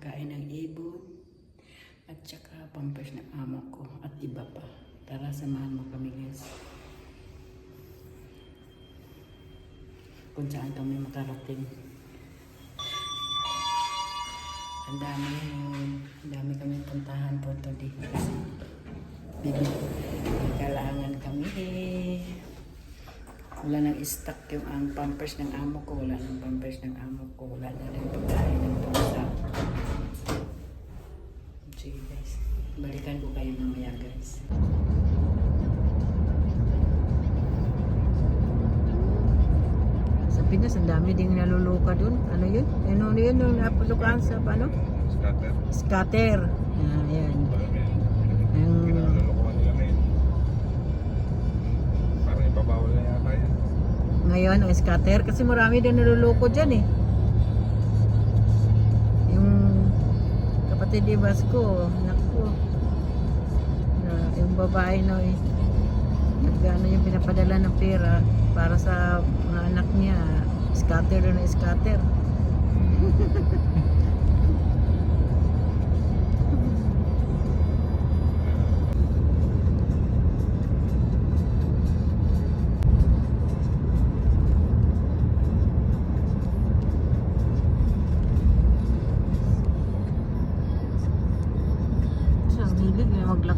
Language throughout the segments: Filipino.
pagkain ng ibon, at saka pampers ng amo ko, at iba pa. Tara, samahan mo kami guys. Kung saan kami makarating. Ang dami, ang dami kami puntahan po to di. Kasi, bibig, may kailangan kami eh. Wala nang stock yung ang pampers ng amo ko. Wala nang pampers ng amo ko. Wala na rin pagkain ng pusa. Sige guys. Balikan ko kayo mamaya guys. Sa Pinas, ang dami ding naluluka dun. Ano yun? Ano yun yung napulukan sa ano? Scatter. Scatter. Ah, yan. Ang, ngayon, ang scatter. Kasi marami din naluloko dyan eh. Yung kapatid ni Vasco, naku. Na, yung babae no eh. Nagano yung pinapadala ng pera para sa mga anak niya. Scatter na scatter.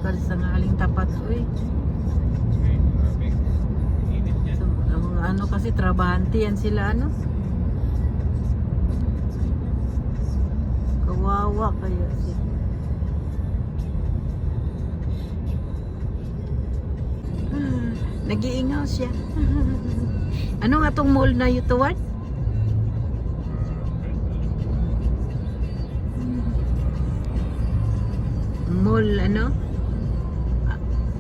na maglakad sa ngaling tapat. Uy. So, ano kasi trabahante yan sila ano. Kawawa kaya si. Ah, Nag-iingaw siya. ano nga tong mall na yutuwan? Mall ano?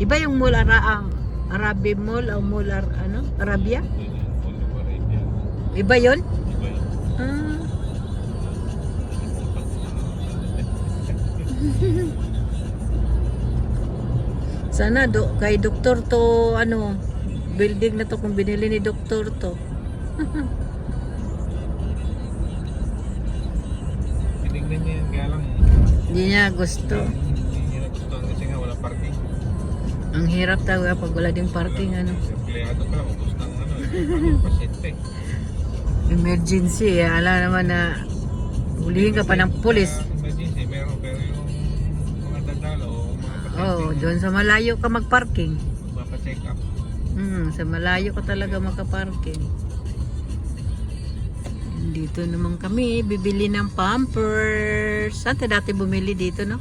Iba yung mall ara ang Arabi Mall o mall ar, ano? Arabia? Iba yon? Ah. Sana do kay doktor to ano building na to kung binili ni doktor to. Tinignan niya kaya lang Hindi niya gusto. hindi niya nagustuhan kasi nga wala parking. Ang hirap talaga pag wala ding parking ano. Empleyado lang, ubus ng ano, eh, pasyente. Emergency, eh. ala naman na hulihin ka pa ng pulis. Emergency, meron, pero yung mga dadalo o mga pasyente, Oh, doon sa malayo ka magparking. mapacheck up. Hmm, sa malayo ka talaga makaparking. Dito naman kami, bibili ng pampers. Saan dati bumili dito, no?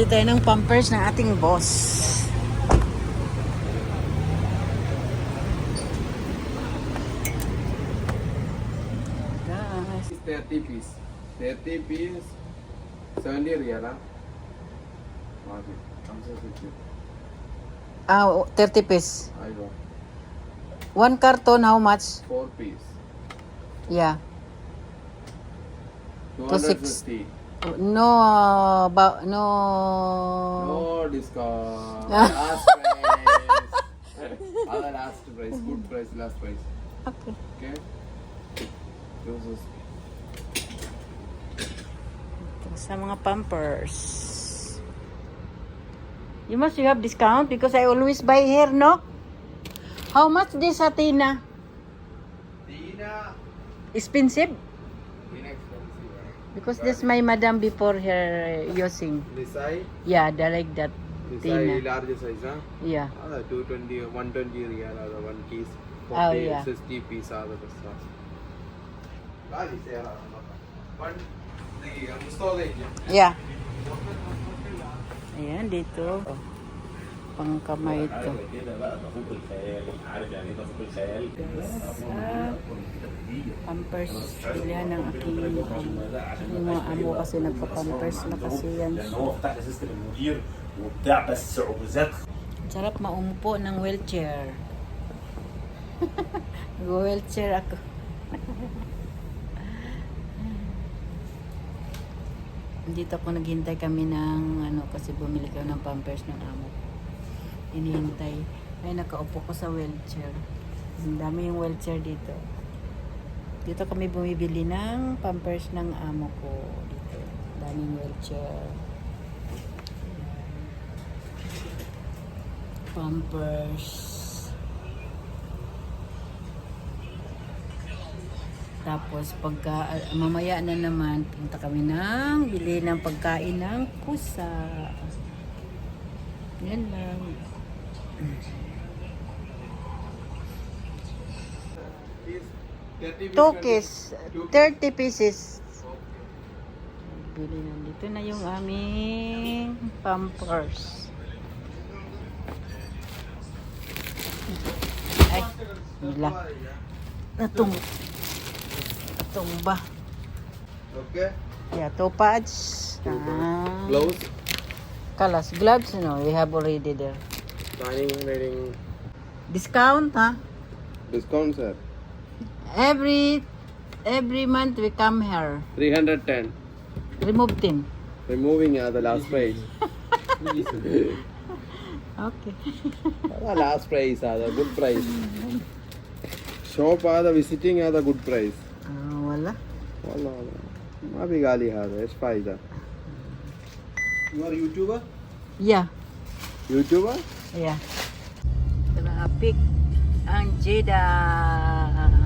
bumili tayo ng pampers ng ating boss. Guys. 30 piece. 30 piece. 70 real ah. Okay. Ah, 30 piece. I. One carton how much? 4 piece. Yeah. 250. No, uh, ba, no. no discount last price other last price good price last price Okay. okay Choose Sa mga pampers. You must have discount because I always buy here, no? How much this Athena? Tina Expensive? Because this my madam before her uh, using. This size? Yeah, they like that. This size, large size, huh? Yeah. Ah, uh, 220, 120 real, uh, one piece. 40, Oh, yeah. 60 piece, uh, the stuff. Uh, yeah. Yeah. Dito. Oh. pangkamay ito. Guys, ah, pampers yan ang aking mga amo kasi nagpa-pampers na kasi yan. Sarap maumupo ng wheelchair. Nag-wheelchair ako. dito ako naghintay kami ng ano kasi bumili kami ng pampers ng amo ko. Inihintay. Ay nakaupo ko sa wheelchair. Ang dami yung wheelchair dito. Dito kami bumibili ng pampers ng amo ko. Dito. Daming wheelchair. Pampers. Tapos pagka ah, mamaya na naman punta kami ng bili ng pagkain ng pusa. Yan lang. Tokis, 30 pieces. Bili na. Dito na yung aming pampers. Ay, nila. Natung. Natumba. Okay. Yeah, two pads. Ah, Gloves. Kalas. Gloves, no? We have already there. dining rating. Discount, huh? Discount, sir. Every every month we come here. 310. Remove. Removing uh, the last price. okay. the last price, uh, the good price. Shop uh, the visiting uh, the good price. Ah, uh, wala. Wala, wala. Mabi gali ha, it's. You are YouTuber? Yeah. YouTuber? Yeah. Traffic ang Jeddah.